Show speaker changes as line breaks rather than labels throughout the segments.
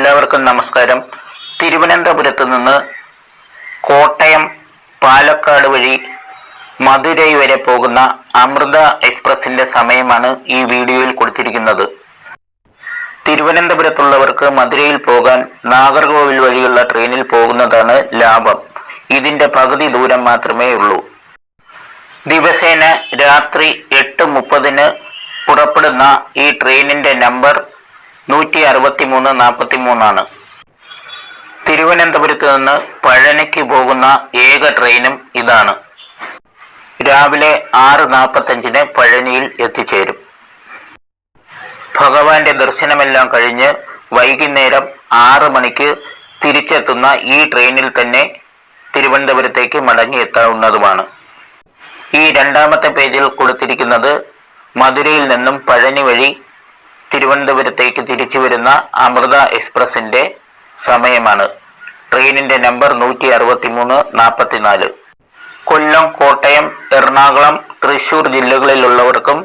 എല്ലാവർക്കും നമസ്കാരം. തിരുവനന്തപുരത്ത് നിന്ന് കോട്ടയം പാലക്കാട് വഴി മധുരൈ വരെ പോകുന്ന അമൃത എക്സ്പ്രസിന്റെ സമയമാണ് ഈ വീഡിയോയിൽ കൊടുത്തിരിക്കുന്നത്. തിരുവനന്തപുരത്തുള്ളവർക്ക് മധുരയിൽ പോകാൻ നാഗർകോവിൽ വഴിയുള്ള ട്രെയിനിൽ പോകുന്നതാണ് ലാഭം. ഇതിന്റെ പകുതി ദൂരം മാത്രമേ ഉള്ളൂ. ദിവസേന രാത്രി എട്ട് മുപ്പതിന് പുറപ്പെടുന്ന ഈ ട്രെയിനിന്റെ നമ്പർ നൂറ്റി അറുപത്തി മൂന്ന് നാൽപ്പത്തി മൂന്നാണ് തിരുവനന്തപുരത്ത് നിന്ന് പഴനിക്ക് പോകുന്ന ഏക ട്രെയിനും ഇതാണ്. രാവിലെ ആറ് നാൽപ്പത്തഞ്ചിന് പഴനിയിൽ എത്തിച്ചേരും. ഭഗവാന്റെ ദർശനമെല്ലാം കഴിഞ്ഞ് വൈകുന്നേരം ആറ് മണിക്ക് തിരിച്ചെത്തുന്ന ഈ ട്രെയിനിൽ തന്നെ തിരുവനന്തപുരത്തേക്ക് മടങ്ങിയെത്താവുന്നതുമാണ്. ഈ രണ്ടാമത്തെ പേജിൽ കൊടുത്തിരിക്കുന്നത് മധുരയിൽ നിന്നും പഴനി വഴി തിരുവനന്തപുരത്തേക്ക് തിരിച്ചു വരുന്ന അമൃത എക്സ്പ്രസിന്റെ സമയമാണ്. ട്രെയിനിന്റെ നമ്പർ നൂറ്റി അറുപത്തി മൂന്ന് നാൽപ്പത്തിനാല് കൊല്ലം കോട്ടയം എറണാകുളം തൃശൂർ ജില്ലകളിലുള്ളവർക്കും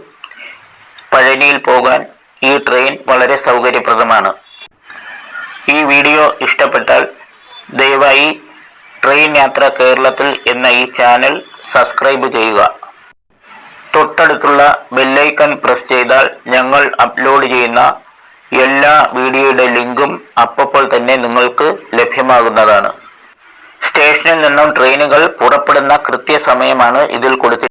പഴനിയിൽ പോകാൻ ഈ ട്രെയിൻ വളരെ സൗകര്യപ്രദമാണ്. ഈ വീഡിയോ ഇഷ്ടപ്പെട്ടാൽ ദയവായി ട്രെയിൻ യാത്ര കേരളത്തിൽ എന്ന ഈ ചാനൽ സബ്സ്ക്രൈബ് ചെയ്യുക. തൊട്ടടുത്തുള്ള ബെല്ലൈക്കൺ പ്രസ് ചെയ്താൽ ഞങ്ങൾ അപ്ലോഡ് ചെയ്യുന്ന എല്ലാ വീഡിയോയുടെ ലിങ്കും അപ്പോൾ തന്നെ നിങ്ങൾക്ക് ലഭ്യമാകുന്നതാണ്. സ്റ്റേഷനിൽ നിന്നും ട്രെയിനുകൾ പുറപ്പെടുന്ന കൃത്യസമയമാണ് ഇതിൽ കൊടുത്തിരിക്കുന്നത്.